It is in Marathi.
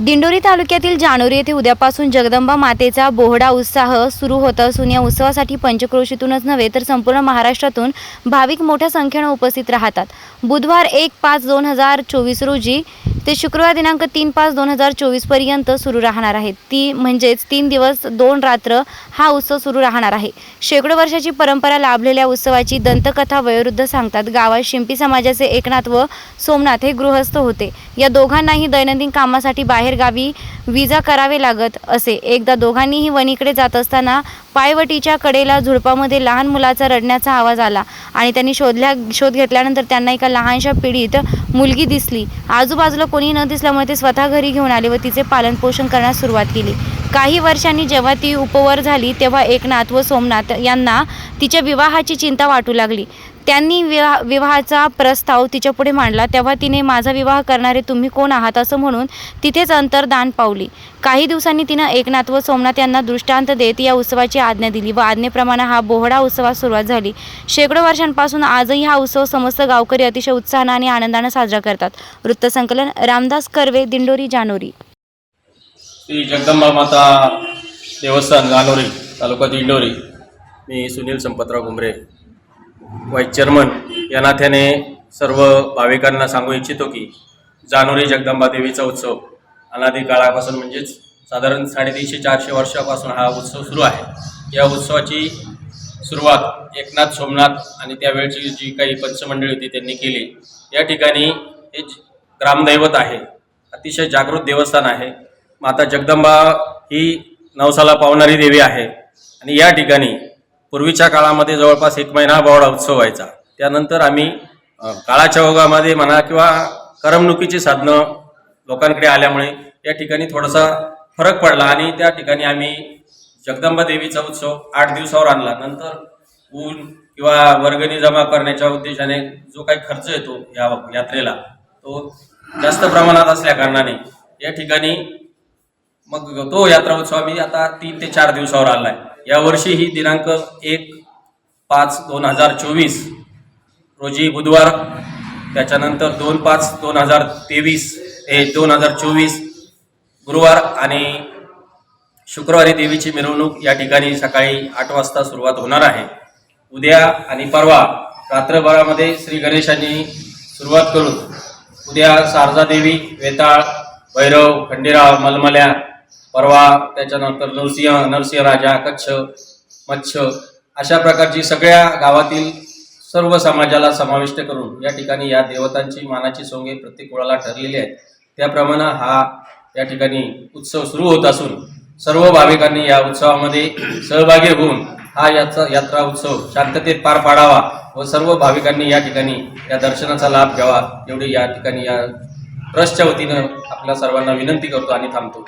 दिंडोरी तालुक्यातील जानोरी येथे उद्यापासून जगदंबा मातेचा बोहडा उत्साह सुरू होत असून या उत्सवासाठी पंचक्रोशीतूनच नव्हे तर संपूर्ण महाराष्ट्रातून भाविक मोठ्या संख्येनं उपस्थित राहतात. बुधवार एक पाच दोन हजार चोवीस रोजी ते शुक्रवार दिनांक तीन पाच दोन हजार चोवीसपर्यंत सुरू राहणार आहेत ती म्हणजेच तीन दिवस दोन रात्र हा उत्सव सुरू राहणार आहे. शेकडो वर्षाची परंपरा लाभलेल्या उत्सवाची दंतकथा वयोवृद्ध सांगतात. गावात शिंपी समाजाचे एकनाथ व सोमनाथ हे गृहस्थ होते. या दोघांनाही दैनंदिन कामासाठी बाहेरगावी विजा करावे लागत असे. एकदा दोघांनीही वणीकडे जात असताना पायवटीच्या कडेला झुडपामध्ये लहान मुलाचा रडण्याचा आवाज आला आणि त्यांनी शोधल्या शोध घेतल्यानंतर त्यांना एका लहानशा पिढीत मुलगी दिसली. आजूबाजूला कोणी न दिसल्यामुळे ते स्वतः घरी घेऊन आले व तिचे पालनपोषण करण्यास सुरुवात केली. काही वर्षांनी जेव्हा ती उपवर झाली तेव्हा एकनाथ व सोमनाथ यांना तिच्या विवाहाची चिंता वाटू लागली. त्यांनी विवाह विवाहाचा प्रस्ताव तिच्यापुढे मांडला. तेव्हा तिने माझा विवाह करणारे तुम्ही कोण आहात? असं म्हणून तिथेच अंतरदान पावली. काही दिवसांनी तिनं एकनाथ व सोमनाथ यांना दृष्टांत देत या उत्सवाची आज्ञा दिली व आज्ञेप्रमाणे हा बोहडा उत्सवास सुरुवात झाली. शेकडो वर्षांपासून आजही हा उत्सव समस्त गावकरी अतिशय उत्साहानं आणि आनंदानं साजरा करतात. वृत्तसंकलन रामदास कर्वे दिंडोरी जानोरी. श्री जगदंबा माता देवस्थान जानोरी तालुका दिंडोरी. मी सुनील संपतराव घुमरे. व्हाईस चेअरमन या नात्याने सर्व भाविकांना सांगू इच्छितो की जानुरी जगदंबा देवीचा उत्सव अनादी काळापासून म्हणजेच साधारण साडेतीनशे चारशे वर्षापासून हा उत्सव सुरू आहे. या उत्सवाची सुरुवात एकनाथ सोमनाथ आणि त्यावेळची जी काही पंचमंडळी होती त्यांनी केली. या ठिकाणी हे ग्रामदैवत आहे अतिशय जागृत देवस्थान आहे. माता जगदंबा ही नवसाला पावणारी देवी आहे. आणि या ठिकाणी पूर्वीच्या काळामध्ये जवळपास एक महिना बोवडा उत्सव व्हायचा. त्यानंतर आम्ही काळाच्या ओघामध्ये म्हणा किंवा करमणुकीची साधनं लोकांकडे आल्यामुळे या ठिकाणी थोडासा फरक पडला आणि त्या ठिकाणी आम्ही जगदंबा देवीचा उत्सव आठ दिवसावर आणला. नंतर ऊन किंवा वर्गणी जमा करण्याच्या उद्देशाने जो काही खर्च येतो या यात्रेला तो जास्त प्रमाणात असल्या कारणाने या ठिकाणी मग तो यात्रा उत्सव आम्ही आता तीन ते चार दिवसावर आणलाय. यावर्षी ही दिनांक एक पाच दोन हजार चोवीस रोजी बुधवार त्याच्यानंतर दोन पाच दोन हजार तेवीस हे दोन हजार चोवीस गुरुवार आणि शुक्रवारी देवीची मिरवणूक या ठिकाणी सकाळी आठ वाजता सुरुवात होणार आहे. उद्या आणि परवा रात्रभरामध्ये श्री गणेशांनी सुरुवात करून उद्या शारदा देवी वेताळ भैरव खंडेराव मलमल्या परवा त्याच्यानंतर नरसिंह नरसिंह राजा कच्छ मच्छ अशा प्रकारची सगळ्या गावातील सर्व समाजाला समाविष्ट करून या ठिकाणी या देवतांची मानाची सोंगे प्रत्येक कुळाला ठरलेली आहेत. त्याप्रमाणे हा या ठिकाणी उत्सव सुरू होत असून सर्व भाविकांनी या उत्सवामध्ये सहभागी होऊन हा याचा यात्रा उत्सव शांततेत पार पाडावा व सर्व भाविकांनी या ठिकाणी या दर्शनाचा लाभ घ्यावा एवढी या ठिकाणी या ट्रस्टच्या वतीनं आपल्या सर्वांना विनंती करतो आणि थांबतो.